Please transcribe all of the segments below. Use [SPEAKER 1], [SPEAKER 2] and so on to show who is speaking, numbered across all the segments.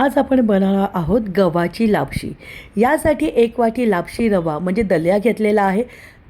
[SPEAKER 1] आज आपण बनवणार आहोत गव्हाची लापशी. यासाठी एक वाटी लापशी रवा म्हणजे दलिया घेतलेला आहे.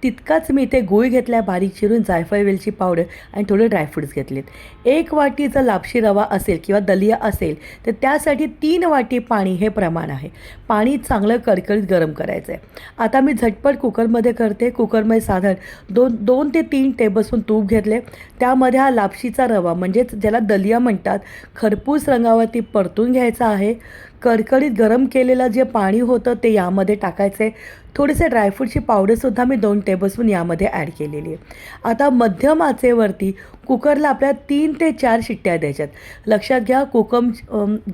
[SPEAKER 1] तितकाच मी इथे गूळ घेतला बारीक चिरून जायफळ वेलची पावडर आणि थोडे ड्रायफ्रुट्स घेतलेत. एक वाटी जर लापशी रवा असेल किंवा दलिया असेल तर त्यासाठी तीन वाटी पाणी हे प्रमाण आहे. पाणी चांगलं कडकडीत गरम करायचं आहे आता मी झटपट कुकरमध्ये करते. कुकरमध्ये साधारण दोन दोन ते तीन टेबलस्पून तूप घेतले. त्यामध्ये हा लापशीचा रवा म्हणजेच ज्याला दलिया म्हणतात खरपूस रंगावरती परतून घ्यायचा आहे. कडकडीत गरम केलेलं जे पाणी होतं ते यामध्ये टाकायचं आहे थोडेसे ड्रायफ्रूटची पावडरसुद्धा मी दोन टेबलस्पून यामध्ये ॲड केलेली आहे. आता मध्यम आचेवरती कुकरला आपल्या तीन ते चार शिट्ट्या द्यायच्यात. लक्षात घ्या कुकम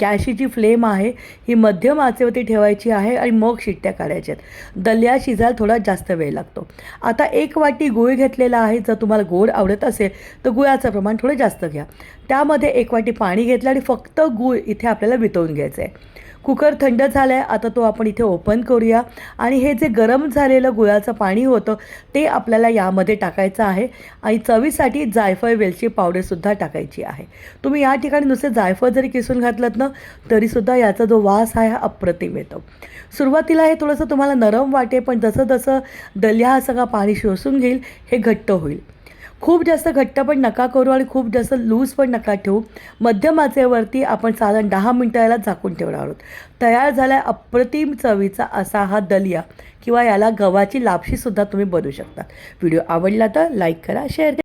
[SPEAKER 1] गॅसची जी फ्लेम आहे ही मध्यम आचेवरती ठेवायची आहे आणि मग शिट्ट्या काढायच्यात. दल्या शिजायला थोडा जास्त वेळ लागतो. आता एक वाटी गूळ घेतलेला आहे जर तुम्हाला गोड आवडत असेल तर गुळाचं प्रमाण थोडं जास्त घ्या. त्यामध्ये एक वाटी पाणी घेतलं आणि फक्त गूळ इथे आपल्याला वितळून घ्यायचं आहे कुकर थंड झाला आहे आता तो आपण इथे ओपन करूया. आणि हे जे गरम झालेलं गुळाचं पाणी होतं ते आपल्याला यामध्ये टाकायचं आहे. आणि चवीसाठी जायफळ वेलची पावडरसुद्धा टाकायची आहे. तुम्ही या ठिकाणी नुसते जायफळ जरी किसून घातलं ना तरीसुद्धा याचा जो वास आहे हा अप्रतिम येतो. सुरुवातीला हे थोडंसं तुम्हाला नरम वाटे पण जसं जसं दल्या हा सगळा पाणी शोषून घेईल हे घट्ट होईल. खूप जास्त घट्ट पण नका करू आणि खूप जास्त लूज पण नका ठेवू. मध्यम आचेवरती आपण साधारण दहा मिनटं याला झाकून ठेवणार आहोत. तयार झाला अप्रतिम चवीचा असा हा दलिया किंवा याला गव्हाची लापशीसुद्धा तुम्ही बनवू शकता. व्हिडिओ आवडला तर लाईक करा शेअर करा.